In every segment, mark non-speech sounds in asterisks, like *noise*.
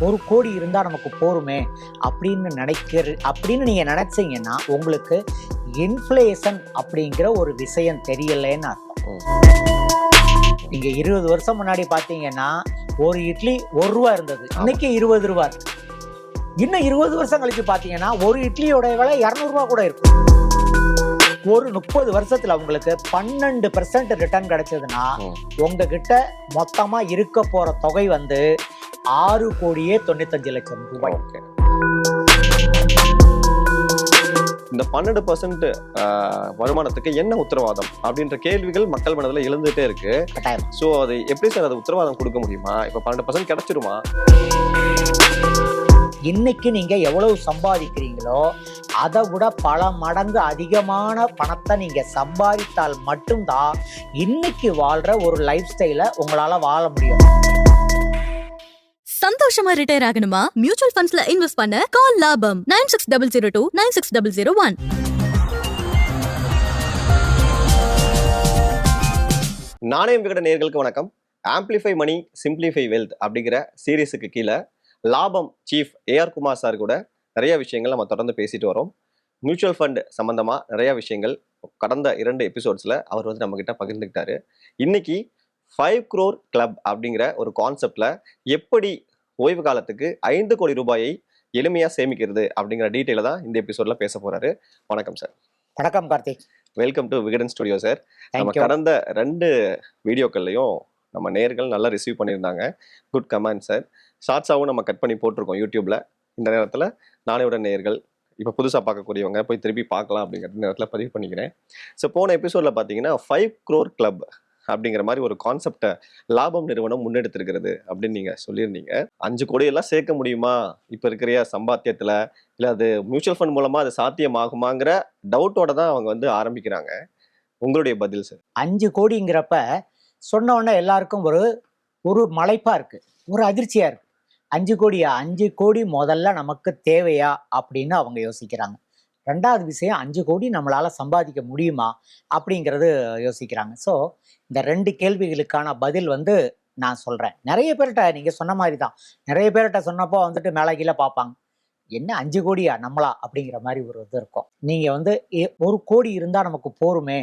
ஒரு கோடி இருந்தால் நமக்கு போருமே அப்படின்னு நினைக்கிற அப்படின்னு நீங்கள் நினச்சிங்கன்னா உங்களுக்கு இன்ஃப்ளேஷன் அப்படிங்கிற ஒரு விஷயம் தெரியலைன்னு அர்த்தம். நீங்கள் இருபது வருஷம் முன்னாடி பார்த்தீங்கன்னா ஒரு இட்லி ஒரு ரூபா இருந்தது. இன்னைக்கு இருபது ரூபா. இருக்கு இன்னும் இருபது வருஷம் கழிச்சு பார்த்தீங்கன்னா ஒரு இட்லியோட விலை இரநூறுவா கூட இருக்கும். ஒரு முப்பது வருஷத்துல உங்களுக்கு பன்னெண்டு பெர்சன்ட் ரிட்டர்ன் கிடைச்சதுன்னா. உங்ககிட்ட மொத்தமா இருக்க போற தொகை வந்து ஆறு கோடியே தொண்ணூத்தஞ்சு லட்சம் ரூபாய். இந்த பன்னெண்டு பர்சன்ட் வருமானத்துக்கு என்ன உத்தரவாதம் அப்படின்ற கேள்விகள் மக்கள் மனதில் எழுந்துட்டே இருக்கு. கட்டாயம். ஸோ அது எப்படி சார் அது உத்தரவாதம் கொடுக்க முடியுமா? இப்போ பன்னெண்டு பர்சன்ட் கிடைச்சிருமா? இன்னைக்கு நீங்க எவ்வளவு சம்பாதிக்கிறீங்களோ அதை விட பல மடங்கு அதிகமான பணத்தை நீங்க சம்பாதித்தால் மட்டும்தான் இன்னைக்கு வாழ்ற ஒரு லைஃப் ஸ்டைலை உங்களால வாழ முடியும். சந்தோஷமா ரிட்டையர் ஆகணுமா? மியூச்சுவல் ஃபண்ட்ஸ்ல இன்வெஸ்ட் பண்ண கால் லாபம். Nine six double zero two nine six double zero one நாணயம் விகட நேர்களுக்கு வணக்கம். ஆம்பிளிஃபை மணி சிம்பிளிஃபை வெல்த் அப்படிங்கிற சீரீஸுக்கு கீழே லாபம் சீஃப் ஏஆர் குமார் சார் கூட நிறைய விஷயங்கள் நம்ம தொடர்ந்து பேசிட்டு வரோம். மியூச்சுவல் ஃபண்ட் சம்மந்தமாக நிறைய விஷயங்கள் கடந்த இரண்டு எபிசோட்ஸில் அவர் வந்து நம்மக்கிட்ட பகிர்ந்துக்கிட்டாரு. இன்னைக்கு ஃபைவ் crore கிளப் அப்படிங்கிற ஒரு கான்செப்ட்ல எப்படி ஓய்வு காலத்துக்கு ஐந்து கோடி ரூபாயை எளிமையா சேமிக்கிறது அப்படிங்கிற டீட்டெயில தான் இந்த எபிசோட்ல பேச போறாரு. வணக்கம் சார் வணக்கம் Karthik. Welcome to Vikatan studio sir நம்ம கடந்த ரெண்டு வீடியோக்கள்லையும் நம்ம நேர்கள் நல்லா ரிசீவ் பண்ணியிருந்தாங்க. குட் கமெண்ட் சார் ஷார்ட்ஸாகவும் நம்ம கட் பண்ணி போட்டிருக்கோம் யூடியூப்ல இந்த நேரத்தில் நாளையோட நேர்கள் இப்போ புதுசாக பார்க்கக்கூடியவங்க போய் திருப்பி பார்க்கலாம் அப்படிங்கிற நேரத்தில் பதிவு பண்ணிக்கிறேன். ஸோ போன எபிசோடில் பார்த்தீங்கன்னா ஃபைவ் க்ரோர் கிளப் அப்படிங்கிற மாதிரி ஒரு கான்செப்டை லாபம் நிறுவனம் முன்னெடுத்திருக்கிறது அப்படின்னு நீங்கள் சொல்லியிருந்தீங்க. அஞ்சு கோடியெல்லாம் சேர்க்க முடியுமா? இப்போ இருக்கிற சம்பாத்தியத்தில்? இல்லை அது மியூச்சுவல் ஃபண்ட் மூலமாக அது சாத்தியமாகுமாங்கிற டவுட்டோட தான் அவங்க வந்து ஆரம்பிக்கிறாங்க. உங்களுடைய பதில் சார் அஞ்சு கோடிங்கிறப்ப சொன்ன எல்லாருக்கும் ஒரு ஒரு மலைப்பாக இருக்குது ஒரு அதிர்ச்சியாக இருக்குது அஞ்சு கோடியா? அஞ்சு கோடி முதல்ல நமக்கு தேவையா? அப்படின்னு அவங்க யோசிக்கிறாங்க. ரெண்டாவது விஷயம் அஞ்சு கோடி நம்மளால சம்பாதிக்க முடியுமா? அப்படிங்கிறது யோசிக்கிறாங்க. ஸோ இந்த ரெண்டு கேள்விகளுக்கான பதில் வந்து நான் சொல்றேன். நிறைய பேர்கிட்ட நீங்க சொன்ன மாதிரி தான் நிறைய பேர்கிட்ட சொன்னப்போ வந்துட்டு மேலே கீழே பார்ப்பாங்க. என்ன அஞ்சு கோடியா நம்மளா? அப்படிங்கிற மாதிரி ஒரு இது இருக்கும். நீங்க வந்து ஒரு கோடி இருந்தா நமக்கு போருமே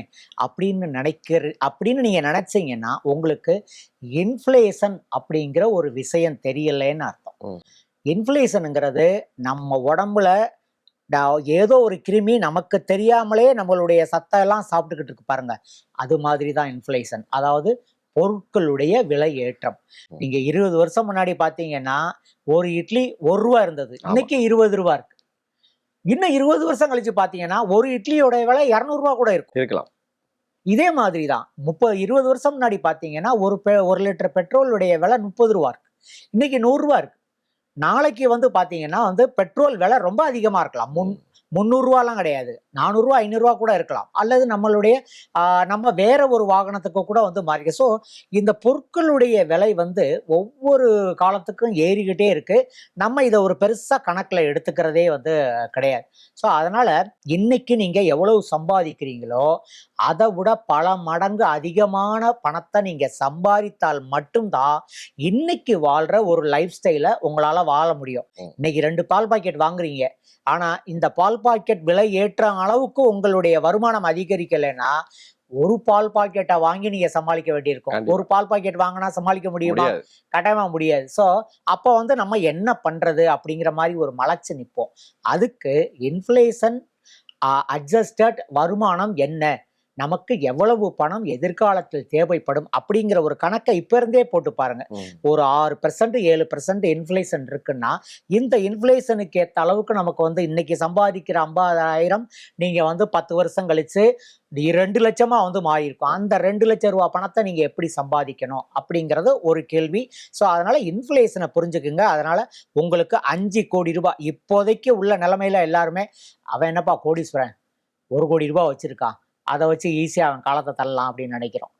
அப்படின்னு நினைக்கிற அப்படின்னு நீங்க நினைச்சீங்கன்னா உங்களுக்கு இன்ஃப்ளேஷன் அப்படிங்கிற ஒரு விஷயம் தெரியலைன்னு அர்த்தம். இன்ஃப்ளேஷனுங்கிறது நம்ம உடம்புல ஏதோ ஒரு கிருமி நமக்கு தெரியாமலே நம்மளுடைய சத்தம் எல்லாம் சாப்பிட்டுக்கிட்டு இருக்கு பாருங்க. அது மாதிரி தான் இன்ஃப்ளேஷன் அதாவது பொருட்களுடைய விலை ஏற்றம். நீங்க இருபது வருஷம் முன்னாடி பாத்தீங்கன்னா ஒரு இட்லி ஒரு ரூபா இருந்தது. இன்னைக்கு இருபது ரூபா இருக்கு. இன்னும் இருபது வருஷம் கழிச்சு பாத்தீங்கன்னா ஒரு இட்லியோட விலை இரநூறுவா கூட இருக்கும். இருக்கலாம். இதே மாதிரி தான் முப்பது இருபது வருஷம் முன்னாடி பார்த்தீங்கன்னா ஒரு பெ ஒரு லிட்டர் பெட்ரோலுடைய விலை முப்பது ரூபா இருக்கு. இன்னைக்கு நூறுரூவா இருக்கு. நாளைக்கு வந்து பார்த்தீங்கன்னா வந்து பெட்ரோல் விலை ரொம்ப அதிகமாக இருக்கலாம். முன் முந்நூறுரூவாலாம் கிடையாது. நானூறுரூவா ஐநூறுரூவா கூட இருக்கலாம். அல்லது நம்மளுடைய நம்ம வேற ஒரு வாகனத்துக்கு கூட வந்து மாறி ஸோ இந்த பொருட்களுடைய விலை வந்து ஒவ்வொரு காலத்துக்கும் ஏறிக்கிட்டே இருக்கு. நம்ம இதை ஒரு பெருசாக கணக்கில் எடுத்துக்கிறதே வந்து கிடையாது. ஸோ அதனால இன்னைக்கு நீங்க எவ்வளவு சம்பாதிக்கிறீங்களோ அதை விட பல மடங்கு அதிகமான பணத்தை நீங்க சம்பாதித்தால் மட்டும்தான் இன்னைக்கு வாழ்ற ஒரு லைஃப் ஸ்டைலை உங்களால வாழ முடியும். இன்னைக்கு ரெண்டு பால் பாக்கெட் வாங்குறீங்க. ஆனா இந்த பால் பாக்கெட் விலை ஏற்ற அளவுக்கு உங்களுடைய வருமானம் அதிகரிக்கலைன்னா ஒரு பால் பாக்கெட்டை வாங்கி நீங்க சமாளிக்க வேண்டியிருக்கும். ஒரு பால் பாக்கெட் வாங்கினா சமாளிக்க முடியுமா? கட்டாயமா முடியாது. ஸோ அப்போ வந்து நம்ம என்ன பண்றது அப்படிங்கிற மாதிரி ஒரு மலைச்சு நிற்போம் அதுக்கு இன்ஃப்ளேஷன் அட்ஜஸ்டட் வருமானம் என்ன? நமக்கு எவ்வளவு பணம் எதிர்காலத்தில் தேவைப்படும் அப்படிங்கிற ஒரு கணக்கை இப்ப இருந்தே போட்டு பாருங்க. ஒரு ஆறு பெர்சன்ட் ஏழு பெர்சன்ட் இன்ஃப்ளேஷன் இருக்குன்னா இந்த இன்ஃப்ளேஷனுக்கு ஏற்ற அளவுக்கு நமக்கு வந்து இன்னைக்கு சம்பாதிக்கிற ஐம்பதாயிரம் நீங்க வந்து பத்து வருஷம் கழிச்சு ரெண்டு லட்சமா வந்து மாறி இருக்கும் அந்த ரெண்டு லட்சம் ரூபா பணத்தை நீங்க எப்படி சம்பாதிக்கணும் அப்படிங்கிறது ஒரு கேள்வி. ஸோ அதனால இன்ஃப்ளேஷனை புரிஞ்சுக்குங்க. அதனால உங்களுக்கு அஞ்சு கோடி ரூபாய் இப்போதைக்கு உள்ள நிலைமையில எல்லாருமே அவன் என்னப்பா கோடீஸ்வரன்? ஒரு கோடி ரூபாய் வச்சிருக்கான். அதை வச்சு ஈஸியாக அவன் காலத்தை தள்ளலாம் அப்படின்னு நினைக்கிறோம்.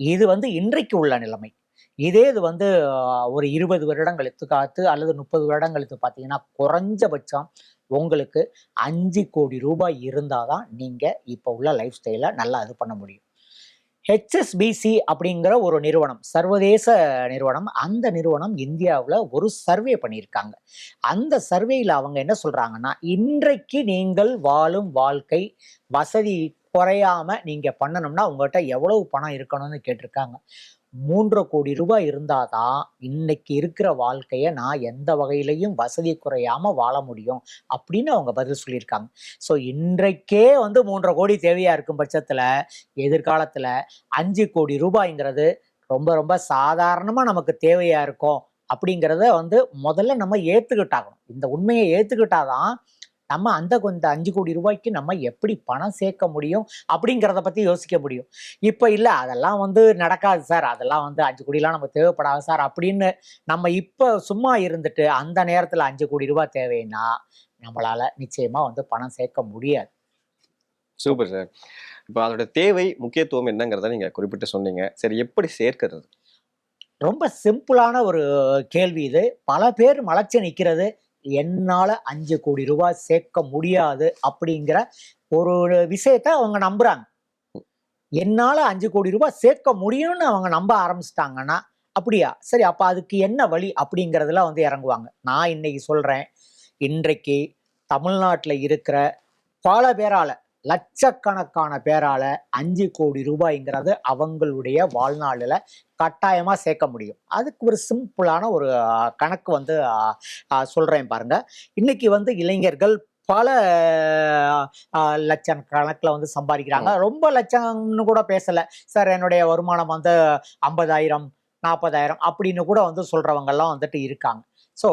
இது வந்து இன்றைக்கு உள்ள நிலைமை. இதே இது வந்து ஒரு இருபது வருடங்களுக்கு காத்து அல்லது முப்பது வருடங்களுக்கு பார்த்தீங்கன்னா குறைஞ்சபட்சம் உங்களுக்கு அஞ்சு கோடி ரூபாய் இருந்தால் தான் நீங்கள் இப்போ உள்ள லைஃப் ஸ்டைலை நல்லா இது பண்ண முடியும். ஹெச்எஸ்பிசி அப்படிங்கிற ஒரு நிறுவனம் சர்வதேச நிறுவனம் அந்த நிறுவனம் இந்தியாவில் ஒரு சர்வே பண்ணியிருக்காங்க. அந்த சர்வேயில் அவங்க என்ன சொல்கிறாங்கன்னா இன்றைக்கு நீங்கள் வாழும் வாழ்க்கை வசதி குறையாம நீங்க பண்ணணும்னா உங்கள்கிட்ட எவ்வளவு பணம் இருக்கணும்னு கேட்டிருக்காங்க. மூன்றரை கோடி ரூபாய் இருந்தாதான் இன்னைக்கு இருக்கிற வாழ்க்கையை நான் எந்த வகையிலையும் வசதி குறையாம வாழ முடியும் அப்படின்னு அவங்க பதில் சொல்லியிருக்காங்க. ஸோ இன்றைக்கே வந்து மூன்றரை கோடி தேவையா இருக்கும் பட்சத்துல எதிர்காலத்துல அஞ்சு கோடி ரூபாய்ங்கிறது ரொம்ப ரொம்ப சாதாரணமா நமக்கு தேவையா இருக்கும் அப்படிங்கிறத வந்து முதல்ல நம்ம ஏத்துக்கிட்டாகணும். இந்த உண்மையை ஏத்துக்கிட்டாதான் நம்ம அந்த கொஞ்சம் அஞ்சு கோடி ரூபாய்க்கு நம்ம எப்படி பணம் சேர்க்க முடியும் அப்படிங்கிறத பத்தி யோசிக்க முடியும். இப்போ இல்ல அதெல்லாம் வந்து நடக்காது சார். அதெல்லாம் வந்து அஞ்சு கோடிலாம் நமக்கு தேவைப்படாது சார் அப்படின்னு நம்ம இப்போ சும்மா இருந்துட்டு அந்த நேரத்துல அஞ்சு கோடி ரூபாய் தேவைன்னா நம்மளால நிச்சயமா வந்து பணம் சேர்க்க முடியாது. Super sir. இப்போ அதோட தேவை முக்கியத்துவம் என்னங்கிறத நீங்க குறிப்பிட்டு சொன்னீங்க. சரி எப்படி சேர்க்கிறது? ரொம்ப சிம்பிளான ஒரு கேள்வி இது. பல பேர் மலைச்சு நிற்கிறது என்னால அஞ்சு கோடி ரூபாய் சேர்க்க முடியாது அப்படிங்கிற ஒரு விஷயத்த அவங்க நம்புறாங்க. என்னால அஞ்சு கோடி ரூபாய் சேர்க்க முடியும்னு அவங்க நம்ப ஆரம்பிச்சிட்டாங்கன்னா அப்படியா? சரி அப்ப அதுக்கு என்ன வழி அப்படிங்கிறதுல வந்து இறங்குவாங்க. நான் இன்னைக்கு சொல்றேன் இன்றைக்கு தமிழ்நாட்டில் இருக்கிற பல பேரால லட்சக்கணக்கான பேரால அஞ்சு கோடி ரூபாய்ங்கிறது அவங்களுடைய வாழ்நாளில் கட்டாயமா சேர்க்க முடியும். அதுக்கு ஒரு சிம்பிளான ஒரு கணக்கு வந்து சொல்றேன் பாருங்க. இன்னைக்கு வந்து இளைஞர்கள் பல லட்சம் கணக்கில் வந்து சம்பாதிக்கிறாங்க. ரொம்ப லட்சம்னு கூட பேசல. சார் என்னுடைய வருமானம் வந்து ஐம்பதாயிரம் நாற்பதாயிரம் அப்படின்னு கூட வந்து சொல்றவங்க எல்லாம் வந்துட்டு இருக்காங்க. ஸோ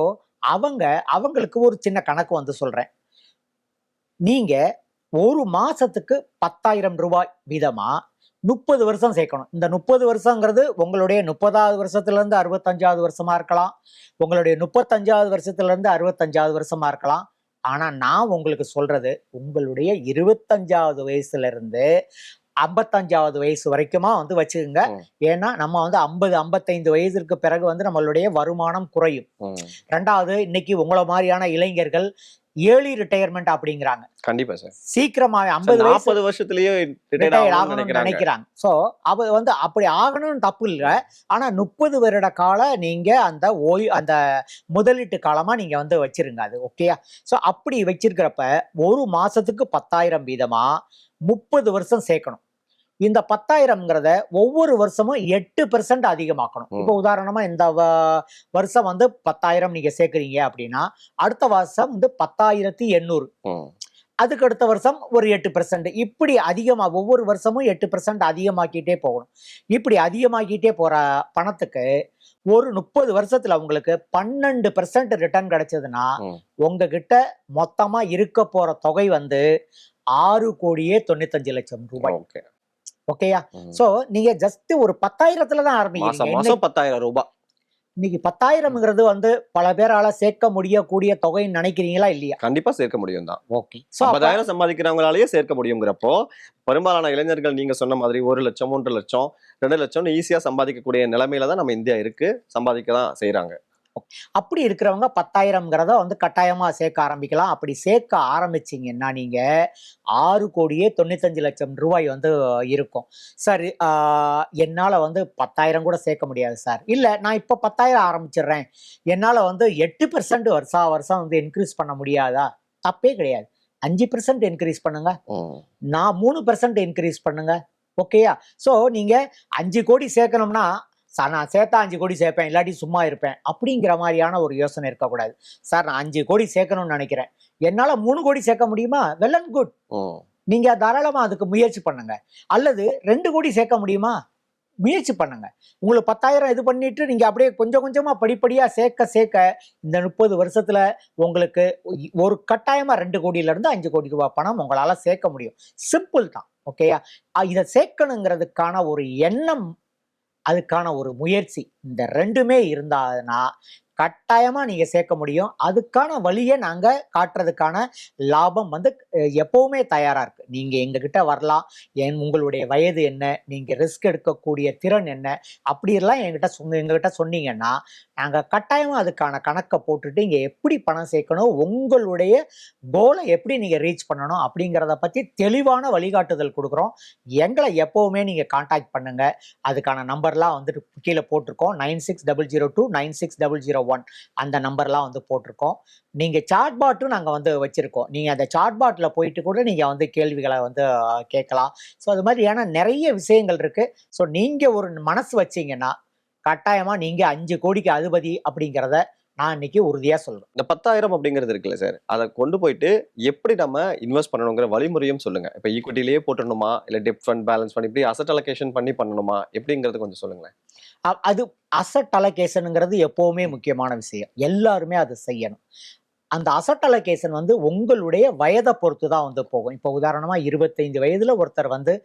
அவங்க அவங்களுக்கு ஒரு சின்ன கணக்கு வந்து சொல்றேன். நீங்க ஒரு மாசத்துக்கு பத்தாயிரம் ரூபாய் வீதமா முப்பது வருஷம் சேர்க்கணும். இந்த முப்பது வருஷங்கிறது உங்களுடைய முப்பதாவது வருஷத்துல இருந்து அறுபத்தஞ்சாவது வருஷமா இருக்கலாம். உங்களுடைய முப்பத்தஞ்சாவது வருஷத்துல இருந்து அறுபத்தஞ்சாவது வருஷமா இருக்கலாம். ஆனா நான் உங்களுக்கு சொல்றது உங்களுடைய இருபத்தஞ்சாவது வயசுல இருந்து ஐம்பத்தஞ்சாவது வயசு வரைக்குமா வந்து வச்சுக்கோங்க. ஏன்னா நம்ம வந்து ஐம்பது ஐம்பத்தைந்து வயதிற்கு பிறகு வந்து நம்மளுடைய வருமானம் குறையும். ரெண்டாவது இன்னைக்கு உங்களை மாதிரியான இளைஞர்கள் ஏர்லி ரிட்டையர்மெண்ட் அப்படிங்கிறாங்க. கண்டிப்பா சார் சீக்கிரமா ஐம்பது நாற்பது வருஷத்துலயே ரிட்டையர் ஆகணும்னு நினைக்கிறாங்க. சோ அவ வந்து அப்படி ஆகணும்னு தப்பு இல்லை. ஆனா முப்பது வருட கால நீங்க அந்த ஓய் அந்த முதலீட்டு காலமா நீங்க வந்து வச்சிருங்க அது ஓகேயா சோ அப்படி வச்சிருக்கிறப்ப ஒரு மாசத்துக்கு பத்தாயிரம் வீதமா முப்பது வருஷம் சேர்க்கணும். இந்த பத்தாயிரம்ங்கிறத ஒவ்வொரு வருஷமும் எட்டு பெர்சன்ட் அதிகமாக்கணும். இப்போ உதாரணமா இந்த வருஷம் வந்து பத்தாயிரம் நீங்க சேர்க்குறீங்க அப்படின்னா அடுத்த வருஷம் வந்து பத்தாயிரத்தி எண்ணூறு. அதுக்கு அடுத்த வருஷம் ஒரு எட்டு பெர்சன்ட் இப்படி அதிகமா ஒவ்வொரு வருஷமும் எட்டு பெர்சன்ட் அதிகமாக்கிட்டே போகணும். இப்படி அதிகமாக்கிட்டே போற பணத்துக்கு ஒரு முப்பது வருஷத்துல உங்களுக்கு பன்னெண்டு பெர்சன்ட் ரிட்டர்ன் கிடைச்சதுன்னா. உங்ககிட்ட மொத்தமா இருக்க போற தொகை வந்து ஆறு கோடியே தொண்ணூத்தஞ்சு லட்சம் ரூபாய். ஓகேயா. சோ நீங்க ஜஸ்ட் ஒரு பத்தாயிரத்துல தான் ஆரம்பிக்கிறீங்க. மாசம் பத்தாயிரம் ரூபாய் இன்னைக்கு பத்தாயிரம்ங்கிறது வந்து பல பேரால சேர்க்க முடியக்கூடிய தொகைன்னு நினைக்கிறீங்களா? இல்லையா? கண்டிப்பா சேர்க்க முடியும் தான். ஓகே ஐம்பதாயிரம் சம்பாதிக்கிறவங்களாலேயே சேர்க்க முடியுங்கிறப்போ பெரும்பாலான இளைஞர்கள் நீங்க சொன்ன மாதிரி ஒரு லட்சம் மூன்று லட்சம் ரெண்டு லட்சம் ஈஸியா சம்பாதிக்கக்கூடிய நிலைமையில தான் நம்ம இந்தியா இருக்கு. சம்பாதிக்க தான் செய்யறாங்க அப்படி இருக்கிறவங்க பத்தாயிரம்ங்கிறத வந்து கட்டாயமா சேர்க்க ஆரம்பிக்கலாம். அப்படி சேர்க்க ஆரம்பிச்சீங்கன்னா நீங்க ஆறு கோடியே தொண்ணூத்தஞ்சு லட்சம் ரூபாய் வந்து இருக்கும். சார் என்னால வந்து பத்தாயிரம் கூட சேர்க்க முடியாது சார். இல்ல நான் இப்ப பத்தாயிரம் ஆரம்பிச்சிடுறேன். என்னால வந்து எட்டு பெர்சன்ட் வருஷா வருஷம் வந்து இன்க்ரீஸ் பண்ண முடியாதா? தப்பே கிடையாது. அஞ்சு பெர்சன்ட் இன்க்ரீஸ் பண்ணுங்க. நான் மூணு பெர்சன்ட் இன்க்ரீஸ் பண்ணுங்க. ஓகேயா? ஸோ நீங்க அஞ்சு கோடி சேர்க்கணும்னா சார் நான் சேர்த்தா அஞ்சு கோடி சேர்ப்பேன் இல்லாட்டி சும்மா இருப்பேன் அப்படிங்கிற மாதிரியான ஒரு யோசனை இருக்கக்கூடாது. சார் நான் அஞ்சு கோடி சேர்க்கணும்னு நினைக்கிறேன். என்னால மூணு கோடி சேர்க்க முடியுமா? வெல் அண்ட் குட் நீங்க தாராளமா அதுக்கு முயற்சி பண்ணுங்க. அல்லது ரெண்டு கோடி சேர்க்க முடியுமா? முயற்சி பண்ணுங்க. உங்களுக்கு பத்தாயிரம் இது பண்ணிட்டு நீங்க அப்படியே கொஞ்சம் கொஞ்சமா படிப்படியா சேர்க்க சேர்க்க இந்த முப்பது வருஷத்துல உங்களுக்கு ஒரு கட்டாயமா ரெண்டு கோடியில இருந்து அஞ்சு கோடி ரூபாய் பணம் உங்களால சேர்க்க முடியும். சிம்பிள் தான் ஓகேயா இதை சேர்க்கணுங்கிறதுக்கான ஒரு எண்ணம் அதுக்கான ஒரு முயற்சி. இந்த ரெண்டுமே இருந்தாதுன்னா கட்டாயமாக நீங்கள் சேர்க்க முடியும். அதுக்கான வழியை நாங்கள் காட்டுறதுக்கான லாபம் வந்து எப்போவுமே தயாராக இருக்குது நீங்கள் எங்ககிட்ட வரலாம். என் உங்களுடைய வயது என்ன? நீங்கள் ரிஸ்க் எடுக்கக்கூடிய திறன் என்ன? அப்படிலாம் என்கிட்ட சொன்ன எங்ககிட்ட சொன்னீங்கன்னா நாங்கள் கட்டாயமாக அதுக்கான கணக்கை போட்டுட்டு இங்கே எப்படி பணம் சேர்க்கணும்? உங்களுடைய கோலை எப்படி நீங்கள் ரீச் பண்ணணும்? அப்படிங்கிறத பற்றி தெளிவான வழிகாட்டுதல் கொடுக்குறோம். எங்களை எப்போவுமே நீங்கள் காண்டாக்ட் பண்ணுங்கள் அதுக்கான நம்பர்லாம் வந்துட்டு கீழே போட்டிருக்கோம். Nine six double zero two nine six double zero one அந்த நம்பர்லாம் வந்து போட்டிருக்கோம். நீங்கள் சாட் பாட்டும் நாங்கள் வந்து வச்சுருக்கோம். நீங்கள் அந்த சாட் பாட்டில் போயிட்டு கூட நீங்கள் வந்து கேள்விகளை வந்து கேட்கலாம். ஸோ அது மாதிரி ஏன்னா நிறைய விஷயங்கள் இருக்குது ஸோ நீங்கள் ஒரு மனசு வச்சிங்கன்னா கட்டாயமாக நீங்கள் அஞ்சு கோடிக்கு அதிபதி அப்படிங்கிறத நான் இன்னைக்கு உறுதியா சொல்றேன். இந்த பத்தாயிரம் அப்படிங்கிறது இருக்குல்ல சார் அதை கொண்டு போயிட்டு எப்படி நம்ம இன்வெஸ்ட் பண்ணணுங்கிற வழிமுறையும் சொல்லுங்க. இப்போ ஈக்விட்டிலேயே போட்டுடணுமா? இல்லை டெப் ஃபண்ட் பேலன்ஸ் ஃபண்ட் இப்படி அசட் அலோகேஷன் பண்ணி பண்ணணுமா? எப்படிங்கிறது கொஞ்சம் சொல்லுங்களேன். அது அசட் அலகேஷனுங்கிறது எப்பவுமே முக்கியமான விஷயம். எல்லாருமே அது செய்யணும். அந்த அசட் அலகேஷன் வந்து உங்களுடைய வயதை பொறுத்து தான் வந்து போகும். இப்போ உதாரணமா இருபத்தைந்து வயதுல ஒருத்தர் வந்து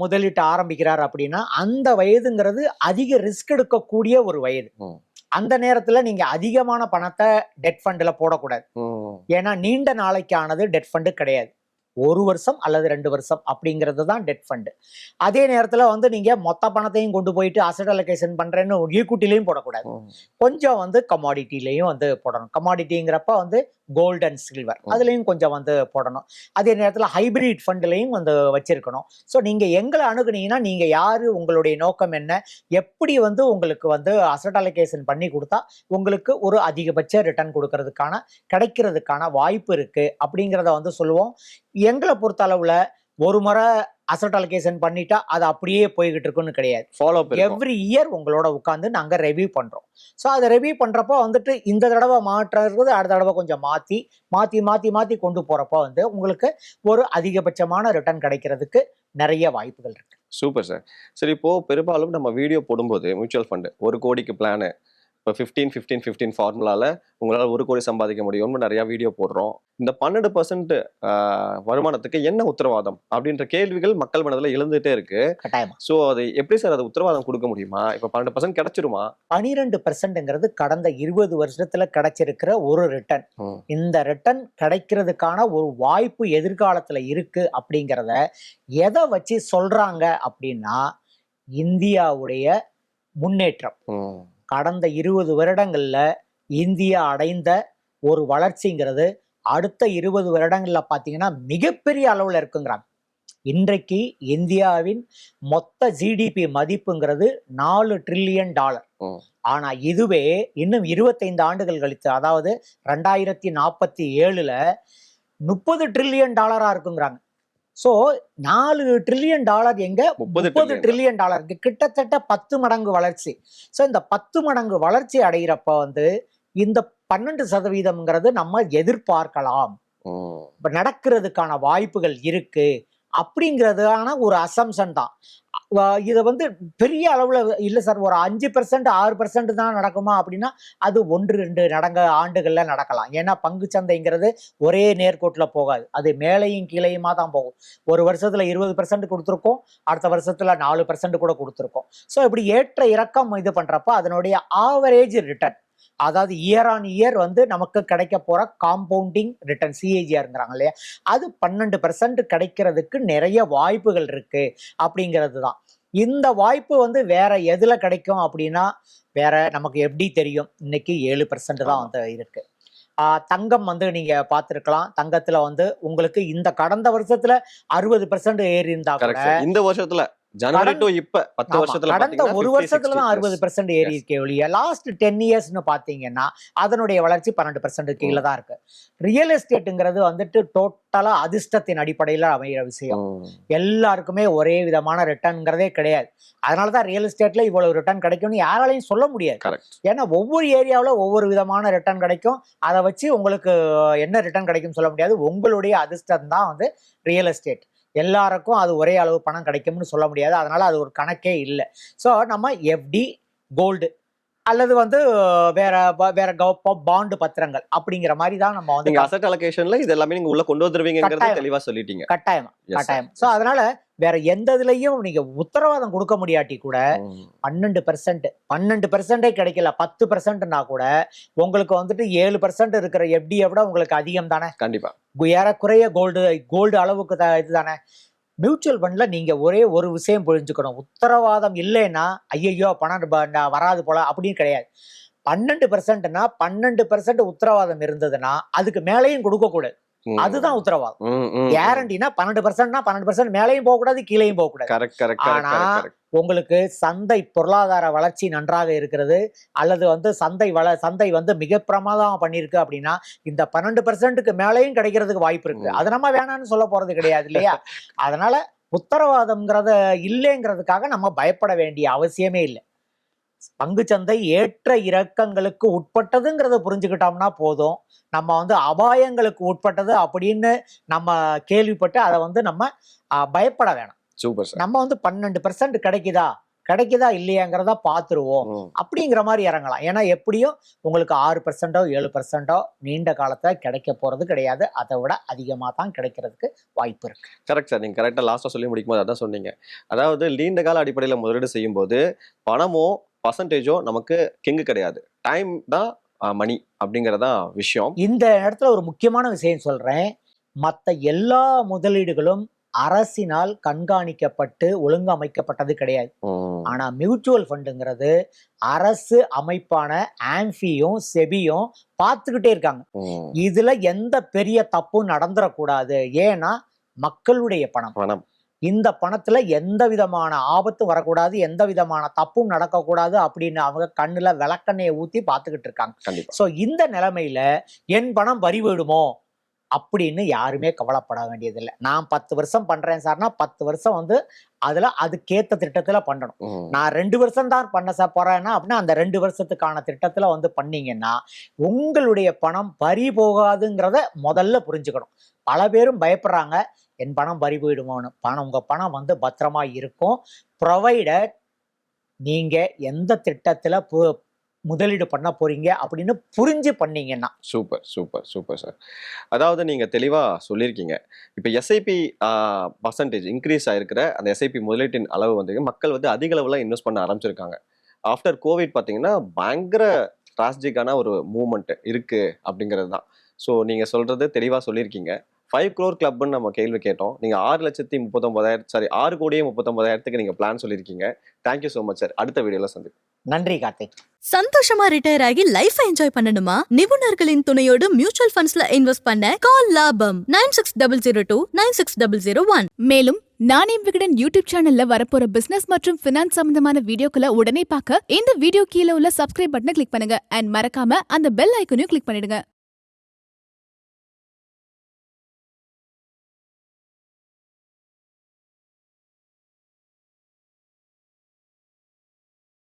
முதலீட்டு ஆரம்பிக்கிறார் அப்படின்னா அந்த வயதுங்கிறது அதிக ரிஸ்க் எடுக்கக்கூடிய ஒரு வயது. அந்த நேரத்துல நீங்க அதிகமான பணத்தை டெட் ஃபண்ட்ல போடக்கூடாது. ஏன்னா நீண்ட நாளைக்கானது டெட் ஃபண்டு கிடையாது. ஒரு வருஷம் அல்லது ரெண்டு வருஷம் அப்படிங்கிறது தான் டெட் ஃபண்டு அதே நேரத்துல வந்து நீங்க மொத்த பணத்தையும் கொண்டு போயிட்டு அசட் அலோகேஷன் பண்றேன்னு ஈக்குட்டிலையும் போடக்கூடாது. கொஞ்சம் வந்து கமாடிட்டிலையும் வந்து போடணும். கமாடிட்டிங்கிறப்ப வந்து கோல்ட் அண்ட் சில்வர். அதுலேயும் கொஞ்சம் வந்து போடணும். அதே நேரத்தில் ஹைபிரிட் ஃபண்ட்லையும் வந்து வச்சிருக்கணும். ஸோ நீங்கள் எங்களை அணுகுனீங்கன்னா நீங்கள் யார் உங்களுடைய நோக்கம் என்ன எப்படி வந்து உங்களுக்கு வந்து அசட் அலோகேஷன் பண்ணி கொடுத்தா உங்களுக்கு ஒரு அதிகபட்ச ரிட்டர்ன் கொடுக்கறதுக்கான கிடைக்கிறதுக்கான வாய்ப்பு இருக்கு அப்படிங்கிறத வந்து சொல்லுவோம். எங்களை பொறுத்த அளவுல ஒரு முறை அசட் அலோகேஷன் பண்ணிட்டா அது அப்படியே போய்கிட்டு இருக்குன்னு கிடையாது. ஃபாலோ எவ்ரி இயர் உங்களோட உட்காந்து நாங்க ரெவ்யூ பண்றோம். ஸோ அதை ரெவ்யூ பண்றப்போ வந்துட்டு இந்த தடவை மாற்றுறது அடுத்த தடவை கொஞ்சம் மாத்தி மாத்தி மாத்தி மாத்தி கொண்டு போறப்போ வந்து உங்களுக்கு ஒரு அதிகபட்சமான ரிட்டர்ன் கிடைக்கிறதுக்கு நிறைய வாய்ப்புகள் இருக்கு. சூப்பர் சார் சரி இப்போ பெரும்பாலும் நம்ம வீடியோ போடும்போது மியூச்சுவல் ஃபண்டு ஒரு கோடிக்கு பிளானு இப்போ ஃபிஃப்டீன் ஃபிஃப்டீன் ஃபிஃப்டீன் ஃபார்முலால உங்களால் ஒரு கோடி சம்பாதிக்க முடியும்னு நிறைய வீடியோ போடுறோம். இந்த பன்னெண்டு பர்சன்ட் வருமானத்துக்கு என்ன உத்தரவாதம்? அப்படின்ற கேள்விகள் மக்கள் மனதில் எழுந்துட்டே இருக்கு. ஸோ அது எப்படி சார் அது உத்தரவாதம் கொடுக்க முடியுமா? இப்போ பன்னெண்டு பர்சன்ட் கிடைச்சிருமா? பனிரெண்டு பெர்சன்ட்ங்கிறது கடந்த இருபது வருஷத்துல கிடைச்சிருக்கிற ஒரு ரிட்டர்ன். இந்த ரிட்டர்ன் கிடைக்கிறதுக்கான ஒரு வாய்ப்பு எதிர்காலத்துல இருக்கு அப்படிங்கிறத எதை வச்சு சொல்றாங்க அப்படின்னா இந்தியாவுடைய முன்னேற்றம். கடந்த இருபது வருடங்கள்ல இந்தியா அடைந்த ஒரு வளர்ச்சிங்கிறது அடுத்த இருபது வருடங்கள்ல பாத்தீங்கன்னா மிகப்பெரிய அளவுல இருக்குங்கிறாங்க. இன்றைக்கு இந்தியாவின் மொத்த ஜிடிபி மதிப்புங்கிறது நாலு ட்ரில்லியன் டாலர். ஆனா இதுவே இன்னும் இருபத்தைந்து ஆண்டுகள் கழித்து அதாவது ரெண்டாயிரத்தி நாற்பத்தி ஏழுல முப்பது ட்ரில்லியன் டாலரா இருக்குங்கிறாங்க. சோ நாலு ட்ரில்லியன் டாலர் எங்க? முப்பது. ட்ரில்லியன் டாலருக்கு கிட்டத்தட்ட பத்து மடங்கு வளர்ச்சி. ஸோ இந்த பத்து மடங்கு வளர்ச்சி அடைகிறப்ப வந்து இந்த பன்னெண்டு சதவீதம்ங்கிறது நம்ம எதிர்பார்க்கலாம். நடக்கிறதுக்கான வாய்ப்புகள் இருக்கு. அப்படிங்கிறதான ஒரு அசம்சன் தான். இதை வந்து பெரிய அளவில் இல்லை சார் ஒரு அஞ்சு பெர்சன்ட் ஆறு பெர்சன்ட் தான் நடக்குமா அப்படின்னா அது ஒன்று ரெண்டு நடங்க ஆண்டுகளில் நடக்கலாம். ஏன்னா பங்கு சந்தைங்கிறது ஒரே நேர்கோட்டில் போகாது. அது மேலையும் கீழையுமா தான் போகும். ஒரு வருஷத்தில் இருபது பெர்சன்ட் கொடுத்துருக்கோம் அடுத்த வருஷத்தில் நாலு பெர்சன்ட் கூட கொடுத்துருக்கோம். ஸோ இப்படி ஏற்ற இறக்கம் இது பண்ணுறப்ப அதனுடைய ஆவரேஜ் ரிட்டர்ன் அதாவது இயர் ஆன் இயர் வந்து நமக்கு கிடைக்க போற காம்பவுண்டிங் ரிட்டர்ன் சிஏஜிஆருங்கிறாங்க இல்லையா? அது பன்னெண்டு பெர்சன்ட் கிடைக்கிறதுக்கு நிறைய வாய்ப்புகள் இருக்கு அப்படிங்கிறது தான். இந்த வாய்ப்பு வந்து வேற எதுல கிடைக்கும் அப்படின்னா வேற நமக்கு எப்படி தெரியும்? இன்னைக்கு ஏழு பெர்சன்ட் தான். வந்து இருக்கு. தங்கம் வந்து நீங்க பார்த்திருக்கலாம். தங்கத்துல வந்து உங்களுக்கு இந்த கடந்த வருஷத்துல அறுபது பெர்சன்ட் ஏறி இருந்தா இந்த வருஷத்துல ஜனவரி டு இப்ப பத்து வருஷத்துல கடந்த ஒரு 50, வருஷத்துல 60 தான் அறுபது. பெர்சென்ட் ஏறி இருக்கே ஒழிய லாஸ்ட் டென் இயர்ஸ்னு பாத்தீங்கன்னா அதனுடைய வளர்ச்சி பன்னெண்டு பெர்சென்ட் கீழே தான் இருக்கு. ரியல் எஸ்டேட்டுங்கிறது வந்துட்டு டோட்டலா அதிர்ஷ்டத்தின் அடிப்படையில அமைகிற விஷயம். எல்லாருக்குமே ஒரே விதமான ரிட்டர்ன்ங்கிறதே கிடையாது. அதனால தான் ரியல் எஸ்டேட்ல இவ்வளவு ரிட்டர்ன் கிடைக்கும்னு யாராலையும் சொல்ல முடியாது. ஏன்னா ஒவ்வொரு ஏரியாவுல ஒவ்வொரு விதமான ரிட்டர்ன் கிடைக்கும். அதை வச்சு உங்களுக்கு என்ன ரிட்டர்ன் கிடைக்கும் சொல்ல முடியாது. உங்களுடைய அதிர்ஷ்டம் தான் வந்து ரியல் எஸ்டேட் எல்லாருக்கும் அது ஒரே அளவு பணம் கிடைக்கும்னு சொல்ல முடியாது. அதனால அது ஒரு கணக்கே இல்லை. ஸோ நம்ம எஃப்டி கோல்டு அல்லது வந்து வேற வேற பாண்டு பத்திரங்கள் அப்படிங்கிற மாதிரி தான் நம்ம வந்து அசட் அலோகேஷன்ல இது எல்லாமே நீங்க உள்ள கொண்டு வந்துருவீங்கிறது கட்டாயம். தெளிவா சொல்லிட்டீங்க. கட்டாயம். கட்டாயம். சோ அதனால வேற எந்த இதுலயும் நீங்க உத்தரவாதம் கொடுக்க முடியாட்டி கூட. பன்னெண்டு பெர்சென்ட் பன்னெண்டு பெர்சென்டே கிடைக்கல. பத்து பெர்சென்ட்னா கூட உங்களுக்கு வந்துட்டு ஏழு பெர்சென்ட் இருக்கிற எஃப்டியை விட உங்களுக்கு அதிகம் தானே? கண்டிப்பா. ஏறக்குறைய கோல்டு கோல்டு அளவுக்கு த- இதுதானே மியூச்சுவல் ஃபண்டில் நீங்கள் ஒரே ஒரு விஷயம் புரிஞ்சுக்கணும். உத்தரவாதம் இல்லைன்னா ஐயையோ பணம் வராது போல அப்படின்னு கிடையாது. பன்னெண்டு பர்சன்ட்னா பன்னெண்டு பர்சன்ட் உத்தரவாதம் இருந்ததுன்னா அதுக்கு மேலேயும் கொடுக்கக்கூடாது அதுதான் உத்தரவாதம். கேரண்டினா பன்னெண்டு பெர்சென்ட்னா பன்னெண்டு பெர்சென்ட் மேலேயும் போக கூடாது கீழேயும் போக கூடாது ஆனா, உங்களுக்கு சந்தை பொருளாதார வளர்ச்சி நன்றாக இருக்கிறது அல்லது வந்து சந்தை வள சந்தை வந்து மிக பிரமாதம் பண்ணியிருக்கு அப்படின்னா இந்த பன்னெண்டு பெர்சென்ட்டுக்கு மேலேயும் கிடைக்கிறதுக்கு வாய்ப்பு இருக்கு. அது நம்ம வேணாம்னு சொல்ல போறது கிடையாது இல்லையா? *laughs* அதனால உத்தரவாதம்ங்கிறத இல்லைங்கிறதுக்காக நம்ம பயப்பட வேண்டிய அவசியமே இல்லை. பங்குச்சந்தை ஏற்ற இறக்கங்களுக்கு உட்பட்டதுங்கிறத புரிஞ்சுக்கிட்டோம்னா போதும். நம்ம வந்து அபாயங்களுக்கு உட்பட்டது அப்படின்னு நம்ம கேள்விப்பட்டு அதை வந்து நம்ம பயப்பட வேணாம். சூப்பர் நம்ம வந்து பன்னெண்டு பெர்சன்ட் கிடைக்குதா? கிடைக்குதா இல்லையாங்கிறத பார்த்துருவோம். அப்படிங்கிற மாதிரி இறங்கலாம். ஏன்னா எப்படியும் உங்களுக்கு ஆறு பெர்சென்டோ ஏழு பெர்சென்டோ நீண்ட காலத்துல கிடைக்க போறது கிடையாது. அதை விட அதிகமாக தான் கிடைக்கிறதுக்கு வாய்ப்பு இருக்கு. கரெக்ட் சார் நீங்க கரெக்டா லாஸ்டா சொல்லி முடிக்கும் போது அதான் சொன்னீங்க. அதாவது நீண்ட கால அடிப்படையில முதலீடு செய்யும் போது பணமோ பர்சன்டேஜோ நமக்கு கிங்கு கிடையாது. டைம் தான் மணி அப்படிங்கறதா விஷயம். இந்த இடத்துல ஒரு முக்கியமான விஷயம் சொல்றேன். மற்ற எல்லா முதலீடுகளும் அரசினால் கண்காணிக்கப்பட்டு ஒழுங்கமைக்கப்பட்டது கிடையாது. ம். ஆனா மியூச்சுவல் ஃபண்டுங்கிறது அரசு அமைப்பான ஆம்ஃபியும் செபியும் பார்த்துக்கிட்டே இருக்காங்க. இதுல எந்த பெரிய தப்பும் நடந்துடக்கூடாது ஏன்னா மக்களுடைய பணம். பணம். இந்த பணத்துல எந்த விதமான ஆபத்தும் வரக்கூடாது எந்த விதமான தப்பும் நடக்கக்கூடாது அப்படின்னு அவங்க கண்ணுல விளக்கெண்ணெயை ஊத்தி பார்த்துக்கிட்டு இருக்காங்க. சோ இந்த நிலைமையில என் பணம் பறி போயிடுமோ அப்படின்னு யாருமே கவலைப்பட வேண்டியதில்லை. நான் பத்து வருஷம் பண்றேன் சார்னா பத்து வருஷம் வந்து அதுல அதுக்கேத்த திட்டத்துல பண்ணணும். நான் ரெண்டு வருஷம் தான் பண்ண ச போறேன்னா அப்படின்னா அந்த ரெண்டு வருஷத்துக்கான திட்டத்துல வந்து பண்ணீங்கன்னா உங்களுடைய பணம் பறி போகாதுங்கிறத முதல்ல புரிஞ்சுக்கணும். பல பேரும் பயப்படுறாங்க. என் பணம் பறி போயிடுமோன்னு. பணம் உங்கள் பணம் வந்து பத்திரமா இருக்கும். ப்ரொவைடட் நீங்கள் எந்த திட்டத்தில் பு- முதலீடு பண்ண போறீங்க அப்படின்னு புரிஞ்சு பண்ணீங்கன்னா. Super super super sir. அதாவது நீங்க தெளிவா சொல்லியிருக்கீங்க. இப்போ எஸ்ஐபி பர்சன்டேஜ் இன்க்ரீஸ் ஆயிருக்கிற அந்த எஸ்ஐபி முதலீட்டின் அளவு வந்து மக்கள் வந்து அதிக அளவுல இன்வெஸ்ட் பண்ண ஆரம்பிச்சிருக்காங்க. ஆஃப்டர் கோவிட் பார்த்தீங்கன்னா பயங்கர டிராஸ்டிக்கான ஒரு மூமெண்ட் இருக்கு அப்படிங்கிறது தான். ஸோ நீங்க சொல்றது தெளிவா சொல்லியிருக்கீங்க. ஃபைவ் க்ரோர் கிளப்னு நம்ம கேள்வி கேட்டோம். நீங்க ஆறு லட்சத்தி முப்பத்தொன்பதாயிரம் சாரி ஆறு கோடியே முப்பத்தொன்பதாயிரத்துக்கு நீங்க பிளான் சொல்லியிருக்கீங்க. தேங்க்யூ ஸோ மச் சார் அடுத்த வீடியோல சந்தி நன்றி கார்த்திக். சந்தோஷமா ரிட்டையர் ஆகி லைஃப் என்ஜாய் பண்ணணுமா? நிபுணர்களின் துணையோடு மியூச்சுவல் ஃபண்ட்ஸ்ல இன்வெஸ்ட் பண்ண கால் லாபம். Nine six double zero two nine six double zero one மேலும் நானே விகடன் யூடியூப் சேனல்ல வரப்போற பிசினஸ் மற்றும் பினான்ஸ் சம்பந்தமான வீடியோக்களை உடனே பார்க்க இந்த வீடியோ கீழே உள்ள சப்ஸ்கிரைப் பட்டனை கிளிக் பண்ணுங்க. அண்ட் மறக்காம அந்த பெல் ஐக்கனையும் கிளிக் பண்ணிடுங்க.